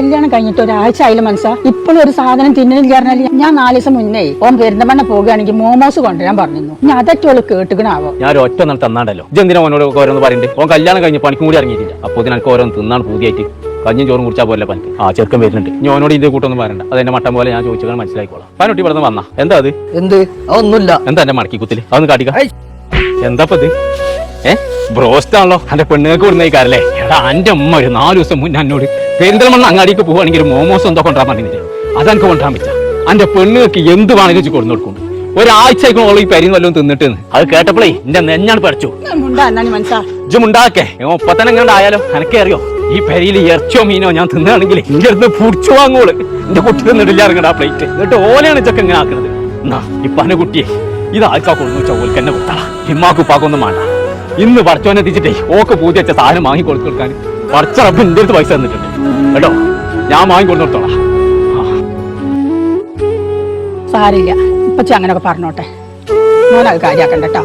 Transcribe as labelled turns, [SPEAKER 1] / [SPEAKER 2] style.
[SPEAKER 1] കല്യാണം കഴിഞ്ഞിട്ട് ഒരാഴ്ച ആയില്ല മനസ്സാ? ഇപ്പോഴും ഒരു സാധനം തിന്നണില്ല പറഞ്ഞാൽ ഞാൻ നാല് ദിവസം മുന്നേ ഓൻ പെരുന്തമണ്ണ പോകുകയാണെങ്കിൽ മോമോസ് കൊണ്ടുവരാൻ പറഞ്ഞിരുന്നു. ഞാൻ അതൊക്കെ കേട്ടുകണാവോ
[SPEAKER 2] ഞാൻ ഒരു ഒറ്റ നാൾ തന്നാണ്ടല്ലോ. ഇതെന്തിനാ ഓരോ ഓനോട് ഓരോന്ന് പറയുന്നത് ഓൻ കല്യാണം കഴിഞ്ഞ് പണിക്കും കൂടി ഇറങ്ങിയിട്ടില്ല. അപ്പോൾ ഇതിനൊക്കെ ഓരോന്ന് തിന്നാണ് പൂതിയായിട്ട്. കഞ്ഞും ചോറും കുടിച്ചാൽ പോലെ പനി ആ ചെറുക്കൻ വരുന്നുണ്ട്. ഞാൻ ഓനോട് ഇതിന്റെ കൂട്ടൊന്നും പറയണ്ട. അത് എന്റെ മട്ടം പോലെ ഞാൻ ചോദിച്ചാൽ മനസ്സിലായിക്കോളാം. പനൊട്ടി ഇവിടെ വന്നാ? എന്താ അത്?
[SPEAKER 3] എന്ത്? ഒന്നുമില്ല
[SPEAKER 2] എന്താ എന്റെ മടക്കി കുത്തിൽ? അതൊന്ന് കാട്ടിക്ക. എന്താ ഇത്? ഏ? ബ്രോസ്റ്റ് ആണല്ലോ എന്റെ പെണ്ണുങ്ങൾക്ക് കൊടുന്നേക്കാരല്ലേ എടാ എന്റെ അമ്മ ഒരു നാലു ദിവസം മുന്നേ എന്നോട് പെരിന്തൽമണ്ണ അങ്ങാടിക്ക് പോവുകയാണെങ്കിൽ മോമോസ് എന്തോ കൊണ്ടാൻ പറഞ്ഞില്ലേ? അതെനിക്ക് കൊണ്ടാൻ പറ്റാ എന്റെ പെണ്ണുകൾക്ക് എന്ത് വേണമെങ്കിലും വെച്ച് കൊടുന്നു കൊടുക്കും. ഒരാഴ്ചയ്ക്കും ഓൾ ഈ പരിന്ന് വല്ലതും തിന്നിട്ട് അത് കേട്ടപ്പോഴേ എന്റെ നെഞ്ഞാണ് പഠിച്ചു ഇജുമുണ്ടാക്കേ ഒപ്പം തന്നെ എങ്ങനെ ആയാലോ? എനക്കെ അറിയോ ഈ പെരിയിൽ ഇറച്ചോ മീനോ ഞാൻ തിന്നാണെങ്കിൽ ഇന്റെ അടുത്ത് പുടിച്ചു വാങ്ങോൾ എന്റെ കുട്ടി തിന്നിട്ടില്ല ഇറങ്ങണ്ട ആ പ്ലേറ്റ് എന്നിട്ട് ഓലെയാണ് ഇതൊക്കെ ഇങ്ങനെ ആക്കുന്നത് എന്നാ ഇപ്പാന്റെ കുട്ടിയെ ഇത് ആൾക്കാ കൊടുന്നു വെച്ചാൽ ഓൽക്ക് എന്നെ കൊടുത്താളാ? ഇമ്മാക്ക് ഉപ്പാക്കൊന്നും വേണ്ട. ഇന്ന് പഠിച്ചോനെ എത്തിച്ചിട്ടേ ഓക്ക് പൂജ വെച്ച സാധനം വാങ്ങി കൊടുത്തു കൊടുക്കാൻ പടച്ച റബ്ബ് എന്റെ അടുത്ത് പൈസ തന്നിട്ടുണ്ട്. കേട്ടോ? ഞാൻ വാങ്ങി കൊടുത്തു കൊടുത്തോളാം
[SPEAKER 1] സാരില്ല ഇപ്പച്ച അങ്ങനെയൊക്കെ പറഞ്ഞോട്ടെ. മോനത് കാര്യാക്കണ്ട കേട്ടോ.